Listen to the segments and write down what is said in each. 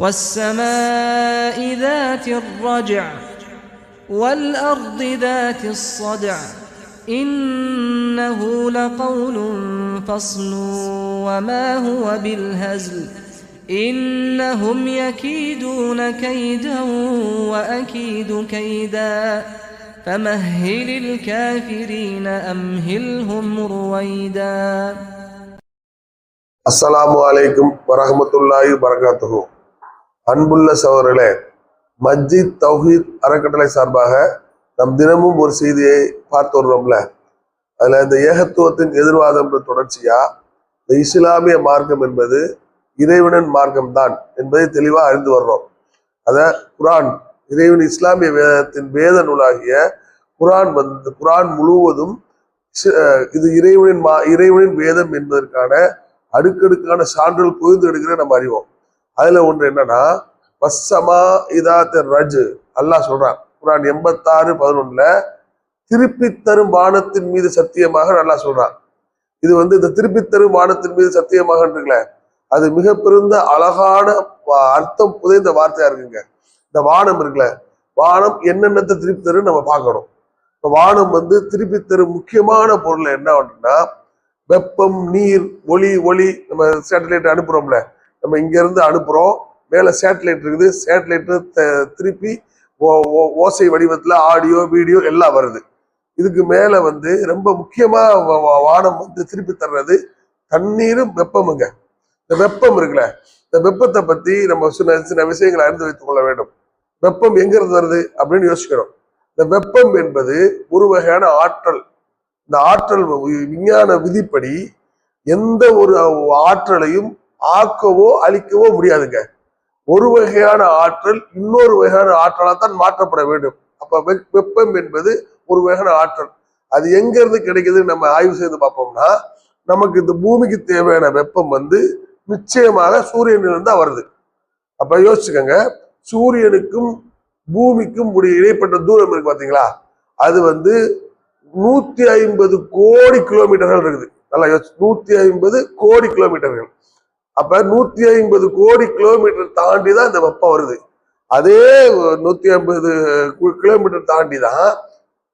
والسماء ذات الرجع والأرض ذات الصدع إنه لقول فصل وما هو بالهزل إنهم يكيدون كيدا وأكيد كيدا فمهل الكافرين أمهلهم رويدا السلام عليكم ورحمة الله وبركاته. அன்புள்ள சகோதரர்களே மஸ்ஜித் தௌஹீத் அறக்கட்டளை சார்பாக நம் தினமும் ஒரு செய்தியை பார்த்து வர்றோம்ல அதில் இந்த ஏகத்துவத்தின் எதிர்வாதம் தொடர்ச்சியா? இந்த இஸ்லாமிய மார்க்கம் என்பது இறைவனின் மார்க்கம் தான் என்பதை தெளிவாக அறிந்து வர்றோம். அத குரான் இறைவன் இஸ்லாமிய வேதத்தின் வேத நூலாகிய குரான் வந்து குரான் முழுவதும் இது இறைவனின் மா இறைவனின் வேதம் என்பதற்கான அடுக்கடுக்கான சான்றுகள் புரிந்து எடுக்கிற நம்ம அறிவோம். அதுல ஒன்று என்னன்னா வசமா இதாத்த ரஜு அல்லாஹ் சொல்றான். குரான் எண்பத்தாறு பதினொன்னுல திருப்பி தரும் வானத்தின் மீது சத்தியமாக நல்லா சொல்றான். இது வந்து இந்த திருப்பி தரும் வானத்தின் மீது சத்தியமாக இருக்குல்ல அது மிக பெருந்த அழகான அர்த்தம் புதைந்த வார்த்தையா இருக்குங்க. இந்த வானம் இருக்குல்ல வானம் என்னென்னத்தை திருப்பி தரும் நம்ம பார்க்கணும். இப்ப வானம் வந்து திருப்பி தரும் முக்கியமான பொருள் என்ன அப்படின்னா வெப்பம் நீர் ஒளி ஒளி நம்ம சேட்டலைட் அனுப்புறோம்ல நம்ம இங்கேருந்து அனுப்புகிறோம் மேலே சேட்டலைட் இருக்குது. சேட்டலைட்டு திருப்பி ஓ- ஓ- ஓசை வடிவத்தில் ஆடியோ வீடியோ எல்லாம் வருது. இதுக்கு மேலே வந்து ரொம்ப முக்கியமாக வானம் வந்து திருப்பி தர்றது தண்ணீரும் வெப்பமுங்க. இந்த வெப்பம் இருக்குல்ல இந்த வெப்பத்தை பற்றி நம்ம சின்ன சின்ன விஷயங்களை அறிந்து வைத்துக் கொள்ள வேண்டும். வெப்பம் எங்கிருந்து வருது அப்படின்னு யோசிக்கிறோம் இந்த வெப்பம் என்பது ஒரு வகையான ஆற்றல். இந்த ஆற்றல் வி- விஞ்ஞான விதிப்படி எந்த ஒரு ஆற்றலையும் ஆக்கவோ அழிக்கவோ முடியாதுங்க. ஒரு வகையான ஆற்றல் இன்னொரு வகையான ஆற்றலாக தான் மாற்றப்பட வேண்டும். அப்ப வெப்பம் என்பது ஒரு வகையான ஆற்றல். அது எங்க இருந்து கிடைக்குதுன்னு நம்ம ஆய்வு செய்து பார்ப்போம்னா நமக்கு இந்த பூமிக்கு தேவையான வெப்பம் வந்து நிச்சயமாக சூரியனிலிருந்து தான் வருது. அப்ப யோசிச்சுக்கோங்க சூரியனுக்கும் பூமிக்கும் உடைய இடைப்பட்ட தூரம் இருக்கு பாத்தீங்களா? அது வந்து நூத்தி ஐம்பது கோடி கிலோமீட்டர்கள் இருக்குது. நல்லா யோசி நூத்தி ஐம்பது கோடி கிலோமீட்டர்கள். அப்ப நூத்தி ஐம்பது கோடி கிலோமீட்டர் தாண்டி தான் இந்த வெப்பம் வருது. அதே நூத்தி ஐம்பது கிலோமீட்டர் தாண்டி தான்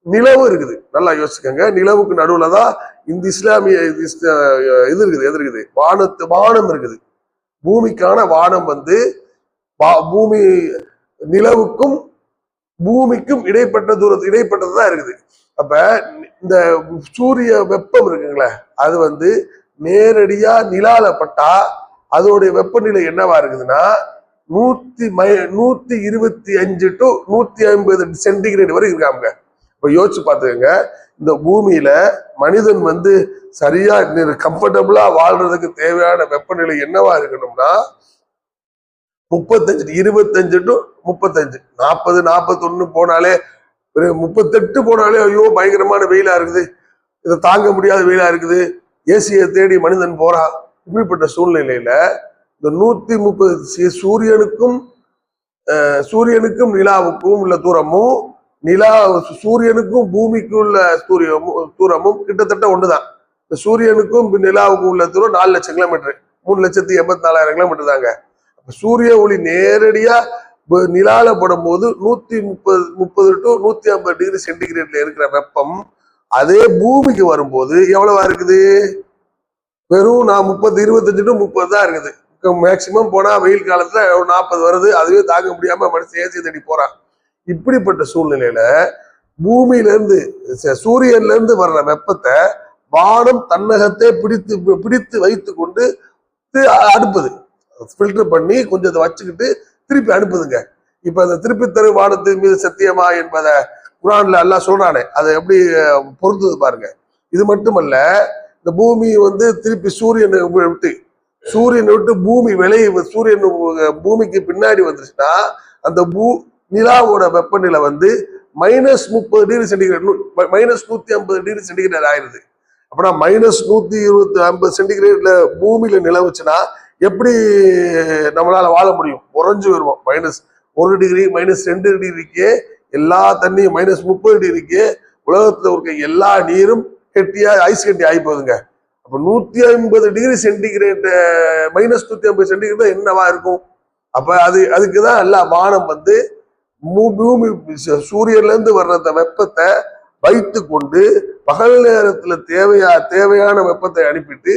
நிலவு இருக்குது. நல்லா யோசிக்கோங்க நிலவுக்கு நடுவுல தான் இந்த இஸ்லாமிய இது இருக்குது எது இருக்குது? வானத்து வானம் இருக்குது. பூமிக்கான வானம் வந்து பூமி நிலவுக்கும் பூமிக்கும் இடைப்பட்ட தூரத்து இடைப்பட்டது தான் இருக்குது. அப்ப இந்த சூரிய வெப்பம் இருக்குங்களே அது வந்து நேரடியா நிலால பட்டா அதோடைய வெப்பநிலை என்னவா இருக்குதுன்னா நூத்தி மை நூத்தி இருபத்தி அஞ்சு டு நூத்தி ஐம்பது சென்டிகிரேட் வரை இருக்காங்க. இப்ப யோசிச்சு பார்த்துக்கங்க இந்த பூமியில மனிதன் வந்து சரியா கம்ஃபர்டபுளா வாழ்றதுக்கு தேவையான வெப்பநிலை என்னவா இருக்கணும்னா முப்பத்தஞ்சு இருபத்தஞ்சு டு முப்பத்தஞ்சு. நாற்பது நாற்பத்தொன்னு போனாலே ஒரு முப்பத்தெட்டு போனாலே ஐயோ பயங்கரமான வெயிலா இருக்குது. இதை தாங்க முடியாத வெயிலா இருக்குது. ஏசியை தேடி மனிதன் போறான் இப்படிப்பட்ட சூழ்நிலையில இந்த நூத்தி முப்பது சூரியனுக்கும் சூரியனுக்கும் நிலாவுக்கும் உள்ள தூரமும் நிலா சூரியனுக்கும் பூமிக்கும் உள்ள சூரியமும் தூரமும் கிட்டத்தட்ட ஒண்ணுதான். இந்த சூரியனுக்கும் நிலாவுக்கும் உள்ள தூரம் நாலு லட்சம் கிலோமீட்டர். மூணு லட்சத்தி எண்பத்தி நாலாயிரம் கிலோமீட்டர் தாங்க. சூரிய ஒளி நேரடியா நிலால படும்போது நூத்தி முப்பது முப்பது டு நூத்தி ஐம்பது டிகிரி சென்டிகிரேட்ல இருக்கிற வெப்பம் அதே பூமிக்கு வரும்போது எவ்வளவா இருக்குது? வெறும் நான் முப்பது இருபத்தஞ்சு டு முப்பது தான் இருக்குது. மேக்சிமம் போனா வெயில் காலத்துல ஒரு நாற்பது வருது. அதுவே தாங்க முடியாம மனுஷன் ஏசி தேடி போறான். இப்படிப்பட்ட சூழ்நிலையில பூமியில இருந்து ச- சூரியன்ல இருந்து வர்ற வெப்பத்தை வானம் தன்னகத்தை பிடித்து பிடித்து வைத்து கொண்டு அனுப்புது ஃபில்டர் பண்ணி கொஞ்சம் அதை வச்சுக்கிட்டு திருப்பி அனுப்புதுங்க. இப்ப அந்த திருப்பி தரு வானத்தின் மீது சத்தியமா என்பதை குரான்ல எல்லாம் சொல்றானே. அதை எப்படி பொருந்தது பாருங்க. இது மட்டுமல்ல இந்த பூமி வந்து திருப்பி சூரியனை விட்டு சூரியனை விட்டு பூமி விலை சூரியன் பூமிக்கு பின்னாடி வந்துச்சுன்னா அந்த பூ நிலாவோட வெப்பநிலை வந்து மைனஸ் முப்பது டிகிரி சென்டிகிரேட் மைனஸ் நூத்தி ஐம்பது டிகிரி சென்டிகிரேட் ஆயிடுது. அப்படின்னா மைனஸ் நூத்தி இருபத்தி ஐம்பது சென்டிகிரேட்ல பூமியில நிலவுச்சுன்னா எப்படி நம்மளால வாழ முடியும்? உறைஞ்சு வருவோம். மைனஸ் ஒரு டிகிரி மைனஸ் ரெண்டு டிகிரிக்கே எல்லா தண்ணியும் மைனஸ் முப்பது டிகிரிக்கே உலகத்துல இருக்க எல்லா நீரும் கெட்டியா ஐஸ் கட்டி ஆகி போகுதுங்க அப்ப நூத்தி ஐம்பது டிகிரி சென்டிகிரேட் மைனஸ் நூத்தி ஐம்பது சென்டிகிரேட் என்னவா இருக்கும்? அப்ப அது அதுக்குதான் எல்லா வானம் வந்து பூமி ச- சூரியன்ல இருந்து வர்ற அந்த வெப்பத்தை வைத்து கொண்டு பகல் நேரத்துல தேவையா தேவையான வெப்பத்தை அனுப்பிட்டு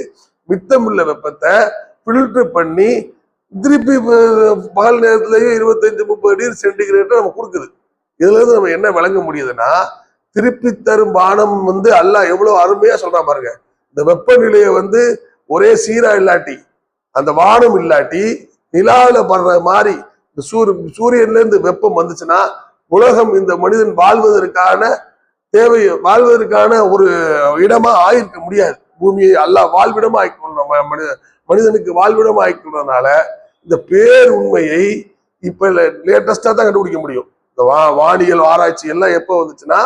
மித்தமுள்ள வெப்பத்தை ஃபில்டர் பண்ணி திருப்பி பகல் நேரத்துலயும் இருபத்தஞ்சு முப்பது டிகிரி சென்டிகிரேட் நம்ம கொடுக்குது. இதுல இருந்து நம்ம என்ன விளங்க முடியுதுன்னா திருப்பி தரும் வானம் வந்து அல்லாஹ் எவ்வளவு அருமையா சொல்றான் பாருங்க. இந்த வெப்பநிலையை வந்து ஒரே சீரா இல்லாட்டி அந்த வானம் இல்லாட்டி நிலாவில் படுற மாதிரி இந்த சூரிய சூரியன்ல இருந்து வெப்பம் வந்துச்சுன்னா உலகம் இந்த மனிதன் வாழ்வதற்கான தேவை வாழ்வதற்கான ஒரு இடமா ஆயிருக்க முடியாது. பூமியை அல்லாஹ் வாழ்விடமா ஆயிக்கொள்ள மனித மனிதனுக்கு வாழ்விடமா ஆக்கிக்கொள்றதுனால இந்த பேர் உண்மையை இப்ப லேட்டஸ்டா தான் கண்டுபிடிக்க முடியும். இந்த வா வானியல் ஆராய்ச்சி எல்லாம் எப்போ வந்துச்சுன்னா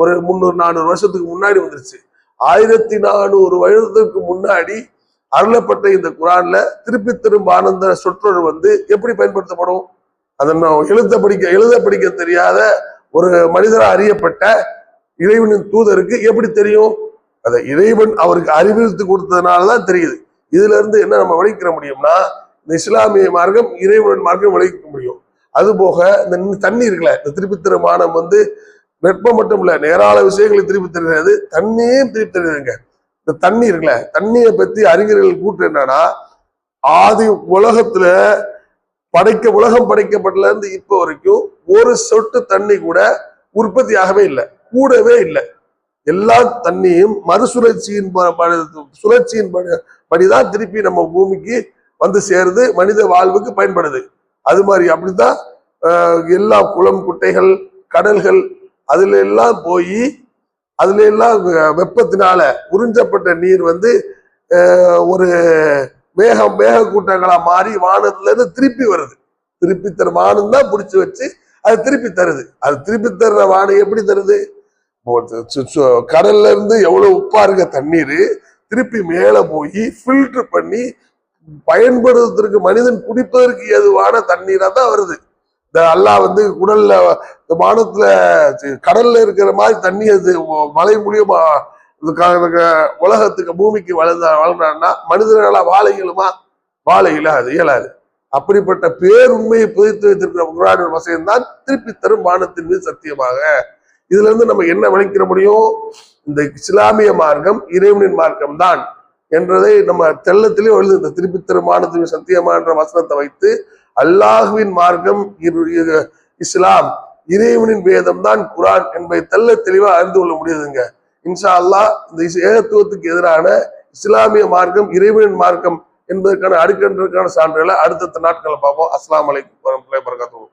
ஒரு முந்நூறு நானூறு வருஷத்துக்கு முன்னாடி வந்துருச்சு. ஆயிரத்தி நானூறு வருஷத்துக்கு முன்னாடி அருளப்பட்ட இந்த குரான்ல திருப்பி திரும்ப ஆனந்த சொற்றொழு வந்து எப்படி பயன்படுத்தப்படும்? அதை நான் எழுத படிக்க எழுத படிக்க தெரியாத ஒரு மனிதராக அறியப்பட்ட இறைவனின் தூதருக்கு எப்படி தெரியும்? அதை இறைவன் அவருக்கு அறிவுறுத்தி கொடுத்ததுனாலதான் தெரியுது. இதுல இருந்து என்ன நம்ம விளைவிக்க முடியும்னா இந்த இஸ்லாமிய மார்க்கம் இறைவன் மார்க்கம் விளைவிக்க முடியும். அது போக இந்த தண்ணி இருக்குல்ல இந்த திருப்பி திருமானம் வந்து வெப்பம் மட்டும் இல்ல நேரான விஷயங்களை திருப்பி தருகிறது. தண்ணியும் திருப்பி தருகிறதுங்க. இந்த தண்ணி இருக்குல்ல தண்ணியை பத்தி அறிஞர்கள் கூட்டு என்னன்னா ஆதி உலகத்துல படைக்க உலகம் படைக்கப்பட்டதுல இருந்து இப்போ வரைக்கும் ஒரு சொட்டு தண்ணி கூட உற்பத்தி ஆகவே இல்லை கூடவே இல்லை. எல்லா தண்ணியும் மறுசுழற்சியின் ப- சுழற்சியின் படி- படிதான் திருப்பி நம்ம பூமிக்கு வந்து சேருது மனித வாழ்வுக்கு பயன்படுது. அது மாதிரி அப்படித்தான் ஆஹ், எல்லா குளம் குட்டைகள் கடல்கள் அதுல எல்லாம் போய் அதுல எல்லாம் வெ- வெப்பத்தினால உறிஞ்சப்பட்ட நீர் வந்து ஒரு மேகம் மேக கூட்டங்களா மாறி வானத்துல இருந்து திருப்பி வருது. திருப்பி தர வானம் தான் பிடிச்சி வச்சு அது திருப்பி தருது. அது திருப்பி தர்ற வானம் எப்படி தருது? சு- கடல்ல இருந்து எவ்வளவு உப்பா இருக்க தண்ணீர் திருப்பி மேல போய் ஃபில்டர் பண்ணி பயன்படுத்துறதுக்கு மனிதன் குடிப்பதற்கு எதுவான தண்ணீரா தான் வருது. இந்த அல்லாஹ் வந்து குடல்ல வானத்துல கடல்ல இருக்கிற மாதிரி தண்ணி அது மழை மூலியமா இதுக்காக உலகத்துக்கு பூமிக்கு வளர்ந்த வளர்ந்தான்னா மனிதர்களா வாழ இயலுமா? வாழ இயலாது இயலாது. அப்படிப்பட்ட பேருண்மையை புதைத்து வைத்திருக்கிற குரானின் வசனம் தான் திருப்பி தரும் வானத்தின் மீது சத்தியமாக. இதுல இருந்து நம்ம என்ன விளைக்கிற முடியும்? இந்த இஸ்லாமிய மார்க்கம் இறைவனின் மார்க்கம் தான் என்றதை நம்ம தெள்ளத்திலே எழுது இந்த திருப்பி தரும் வானத்தின் சத்தியமா என்ற வசனத்தை வைத்து அல்லாஹுவின் மார்க்கம் இஸ்லாம் இறைவனின் வேதம் தான் குரான் என்பதை தெல்ல தெளிவா அறிந்து கொள்ள முடியுதுங்க. இன்ஷா அல்லாஹ் இந்த ஏகத்துவத்துக்கு எதிரான இஸ்லாமிய மார்க்கம் இறைவனின் மார்க்கம் என்பதற்கான அடுக்கன்றதுக்கான சான்றுகளை அடுத்தடுத்த நாட்களை பார்ப்போம். அஸ்லாம் அலைக்கும் வரமத்துல்லாஹி வபரகாத்துஹு.